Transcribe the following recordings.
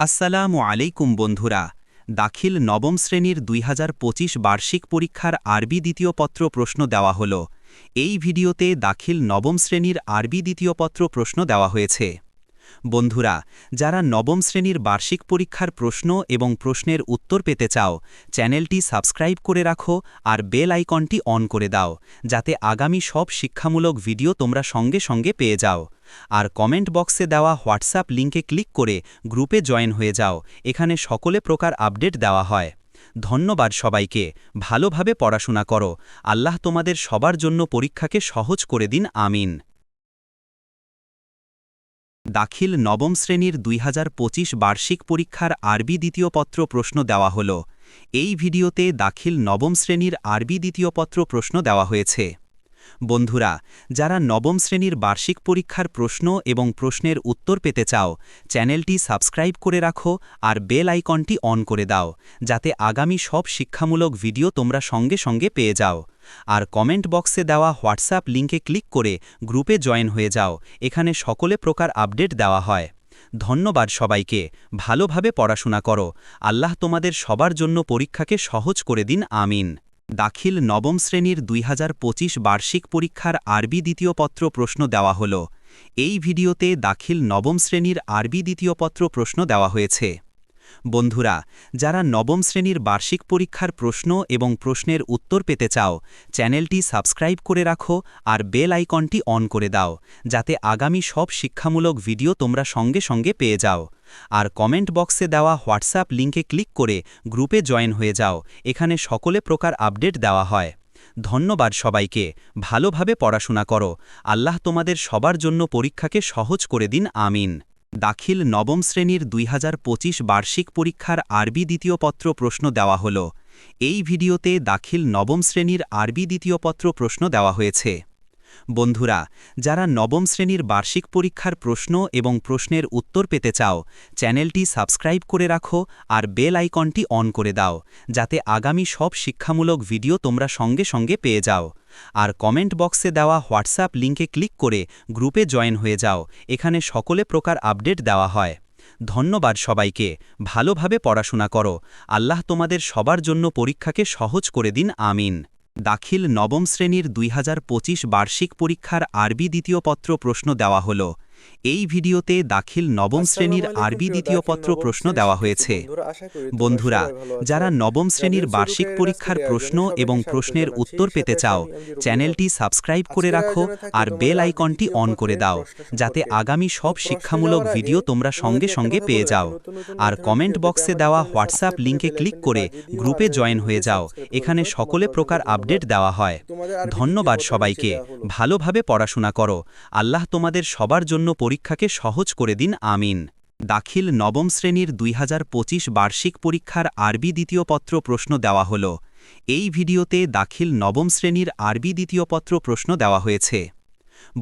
আসসালামু আলাইকুম বন্ধুরা। দাখিল নবম শ্রেণির দুই হাজার পঁচিশ বার্ষিক পরীক্ষার আরবি দ্বিতীয় পত্র প্রশ্ন দেওয়া হল। এই ভিডিওতে দাখিল নবম শ্রেণির আরবি দ্বিতীয় পত্র প্রশ্ন দেওয়া হয়েছে। বন্ধুরা, যারা নবম শ্রেণির বার্ষিক পরীক্ষার প্রশ্ন এবং প্রশ্নের উত্তর পেতে চাও, চ্যানেলটি সাবস্ক্রাইব করে রাখো আর বেল আইকনটি অন করে দাও, যাতে আগামী সব শিক্ষামূলক ভিডিও তোমরা সঙ্গে সঙ্গে পেয়ে যাও। আর কমেন্ট বক্সে দেওয়া হোয়াটসঅ্যাপ লিঙ্কে ক্লিক করে গ্রুপে জয়েন হয়ে যাও, এখানে সকলে প্রকার আপডেট দেওয়া হয়। ধন্যবাদ সবাইকে, ভালোভাবে পড়াশোনা করো, আল্লাহ তোমাদের সবার জন্য পরীক্ষাকে সহজ করে দিন, আমিন। দাখিল নবম শ্রেণির দুই হাজার পঁচিশ বার্ষিক পরীক্ষার আরবি দ্বিতীয় পত্র প্রশ্ন দেওয়া হল। এই ভিডিওতে দাখিল নবম শ্রেণির আরবি দ্বিতীয় পত্র প্রশ্ন দেওয়া হয়েছে। বন্ধুরা, যারা নবম শ্রেণির বার্ষিক পরীক্ষার প্রশ্ন এবং প্রশ্নের উত্তর পেতে চাও, চ্যানেলটি সাবস্ক্রাইব করে রাখো আর বেল আইকনটি অন করে দাও, যাতে আগামী সব শিক্ষামূলক ভিডিও তোমরা সঙ্গে সঙ্গে পেয়ে যাও। আর কমেন্ট বক্সে দেওয়া হোয়াটসঅ্যাপ লিঙ্কে ক্লিক করে গ্রুপে জয়েন হয়ে যাও। এখানে সকলে প্রকার আপডেট দেওয়া হয়। ধন্যবাদ সবাইকে। ভালোভাবে পড়াশোনা করো। আল্লাহ তোমাদের সবার জন্য পরীক্ষাকে সহজ করে দিন। আমিন। দাখিল নবম শ্রেণির দুই হাজার পঁচিশ বার্ষিক পরীক্ষার আরবি দ্বিতীয় পত্র প্রশ্ন দেওয়া হল। এই ভিডিওতে দাখিল নবম শ্রেণির আরবি দ্বিতীয় পত্র প্রশ্ন দেওয়া হয়েছে। বন্ধুরা, যারা নবম শ্রেণির বার্ষিক পরীক্ষার প্রশ্ন এবং প্রশ্নের উত্তর পেতে চাও, চ্যানেলটি সাবস্ক্রাইব করে রাখো আর বেল আইকনটি অন করে দাও, যাতে আগামী সব শিক্ষামূলক ভিডিও তোমরা সঙ্গে সঙ্গে পেয়ে যাও। আর কমেন্ট বক্সে দেওয়া হোয়াটসঅ্যাপ লিঙ্কে ক্লিক করে গ্রুপে জয়েন হয়ে যাও, এখানে সকলে প্রকার আপডেট দেওয়া হয়। ধন্যবাদ সবাইকে, ভালোভাবে পড়াশোনা করো, আল্লাহ তোমাদের সবার জন্য পরীক্ষাকে সহজ করে দিন, আমিন। দাখিল নবম শ্রেণির দুই হাজার পঁচিশ বার্ষিক পরীক্ষার আরবি দ্বিতীয় পত্র প্রশ্ন দেওয়া হল। এই ভিডিওতে দাখিল নবম শ্রেণির আরবি দ্বিতীয় পত্র প্রশ্ন দেওয়া হয়েছে। বন্ধুরা, যারা নবম শ্রেণির বার্ষিক পরীক্ষার প্রশ্ন এবং প্রশ্নের উত্তর পেতে চাও, চ্যানেলটি সাবস্ক্রাইব করে রাখো আর বেল আইকনটি অন করে দাও, যাতে আগামী সব শিক্ষামূলক ভিডিও তোমরা সঙ্গে সঙ্গে পেয়ে যাও। আর কমেন্ট বক্সে দেওয়া হোয়াটসঅ্যাপ লিঙ্কে ক্লিক করে গ্রুপে জয়েন হয়ে যাও, এখানে সকলে প্রকার আপডেট দেওয়া হয়। ধন্যবাদ সবাইকে, ভালোভাবে পড়াশোনা করো, আল্লাহ তোমাদের সবার জন্য পরীক্ষাকে সহজ করে দিন, আমিন। দাখিল নবম শ্রেণির দুই হাজার পঁচিশ বার্ষিক পরীক্ষার আরবি দ্বিতীয় পত্র প্রশ্ন দেওয়া হল। এই ভিডিওতে দাখিল নবম শ্রেণির আরবি দ্বিতীয় পত্র প্রশ্ন দেওয়া হয়েছে। বন্ধুরা যারা নবম শ্রেণির বার্ষিক পরীক্ষার প্রশ্ন এবং প্রশ্নের উত্তর পেতে চাও চ্যানেলটি সাবস্ক্রাইব করে রাখো আর বেল আইকনটি অন করে দাও যাতে আগামী সব শিক্ষামূলক ভিডিও তোমরা সঙ্গে সঙ্গে পেয়ে যাও। আর কমেন্ট বক্সে দেওয়া হোয়াটসঅ্যাপ লিঙ্কে ক্লিক করে গ্রুপে জয়েন হয়ে যাও। এখানে সকলে প্রকার আপডেট দেওয়া হয়। ধন্যবাদ সবাইকে ভালোভাবে পড়াশোনা করো আল্লাহ তোমাদের সবার জন্য পরীক্ষাকে সহজ করে দিন, আমিন। দাখিল নবম শ্রেণির দুই হাজার পঁচিশ বার্ষিক পরীক্ষার আরবি দ্বিতীয় পত্র প্রশ্ন দেওয়া হল। এই ভিডিওতে দাখিল নবম শ্রেণির আরবি দ্বিতীয় পত্র প্রশ্ন দেওয়া হয়েছে।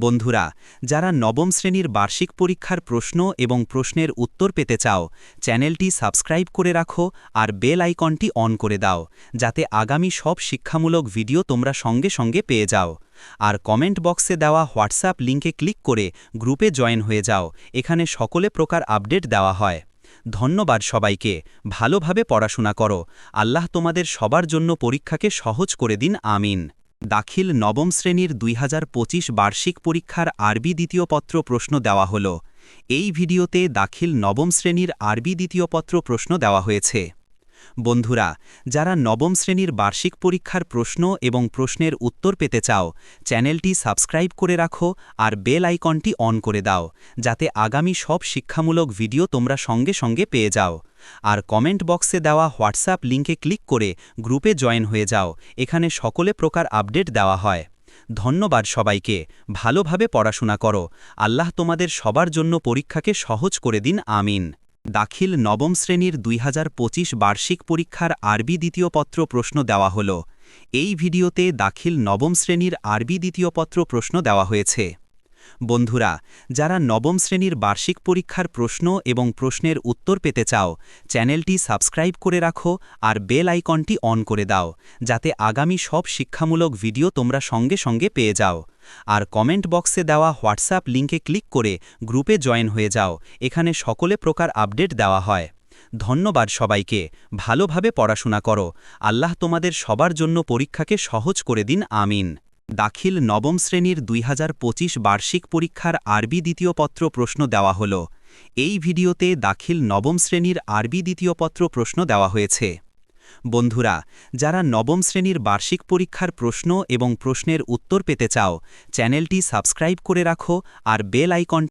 বন্ধুরা, যারা নবম শ্রেণির বার্ষিক পরীক্ষার প্রশ্ন এবং প্রশ্নের উত্তর পেতে চাও, চ্যানেলটি সাবস্ক্রাইব করে রাখো আর বেল আইকনটি অন করে দাও, যাতে আগামী সব শিক্ষামূলক ভিডিও তোমরা সঙ্গে সঙ্গে পেয়ে যাও। আর কমেন্ট বক্সে দেওয়া হোয়াটসঅ্যাপ লিঙ্কে ক্লিক করে গ্রুপে জয়েন হয়ে যাও, এখানে সকলে প্রকার আপডেট দেওয়া হয়। ধন্যবাদ সবাইকে, ভালোভাবে পড়াশোনা করো, আল্লাহ তোমাদের সবার জন্য পরীক্ষাকে সহজ করে দিন, আমিন। দাখিল নবম শ্রেণির দুই হাজার পঁচিশ বার্ষিক পরীক্ষার আরবি দ্বিতীয় পত্র প্রশ্ন দেওয়া হল। এই ভিডিওতে দাখিল নবম শ্রেণির আরবি দ্বিতীয় পত্র প্রশ্ন দেওয়া হয়েছে। বন্ধুরা, যারা নবম শ্রেণির বার্ষিক পরীক্ষার প্রশ্ন এবং প্রশ্নের উত্তর পেতে চাও, চ্যানেলটি সাবস্ক্রাইব করে রাখো আর বেল আইকনটি অন করে দাও, যাতে আগামী সব শিক্ষামূলক ভিডিও তোমরা সঙ্গে সঙ্গে পেয়ে যাও। আর কমেন্ট বক্সে দেওয়া হোয়াটসঅ্যাপ লিঙ্কে ক্লিক করে গ্রুপে জয়েন হয়ে যাও। এখানে সকলে প্রকার আপডেট দেওয়া হয়। ধন্যবাদ সবাইকে। ভালোভাবে পড়াশোনা করো। আল্লাহ তোমাদের সবার জন্য পরীক্ষাকে সহজ করে দিন। আমিন। দাখিল নবম শ্রেণির দুই হাজার পঁচিশ বার্ষিক পরীক্ষার আরবি দ্বিতীয় পত্র প্রশ্ন দেওয়া হল। এই ভিডিওতে দাখিল নবম শ্রেণির আরবি দ্বিতীয় পত্র প্রশ্ন দেওয়া হয়েছে। বন্ধুরা, যারা নবম শ্রেণির বার্ষিক পরীক্ষার প্রশ্ন এবং প্রশ্নের উত্তর পেতে চাও, চ্যানেলটি সাবস্ক্রাইব করে রাখো আর বেল আইকনটি অন করে দাও, যাতে আগামী সব শিক্ষামূলক ভিডিও তোমরা সঙ্গে সঙ্গে পেয়ে যাও। আর কমেন্ট বক্সে দেওয়া হোয়াটসঅ্যাপ লিঙ্কে ক্লিক করে গ্রুপে জয়েন হয়ে যাও, এখানে সকলে প্রকার আপডেট দেওয়া হয়। ধন্যবাদ সবাইকে, ভালোভাবে পড়াশোনা করো, আল্লাহ তোমাদের সবার জন্য পরীক্ষাকে সহজ করে দিন, আমিন। দাখিল নবম শ্রেণির দুই হাজার পঁচিশ বার্ষিক পরীক্ষার আরবি দ্বিতীয় পত্র প্রশ্ন দেওয়া হল। এই ভিডিওতে দাখিল নবম শ্রেণির আরবি দ্বিতীয় পত্র প্রশ্ন দেওয়া হয়েছে। বন্ধুরা, যারা নবম শ্রেণির বার্ষিক পরীক্ষার প্রশ্ন এবং প্রশ্নের উত্তর পেতে চাও, চ্যানেলটি সাবস্ক্রাইব করে রাখো আর বেল আইকন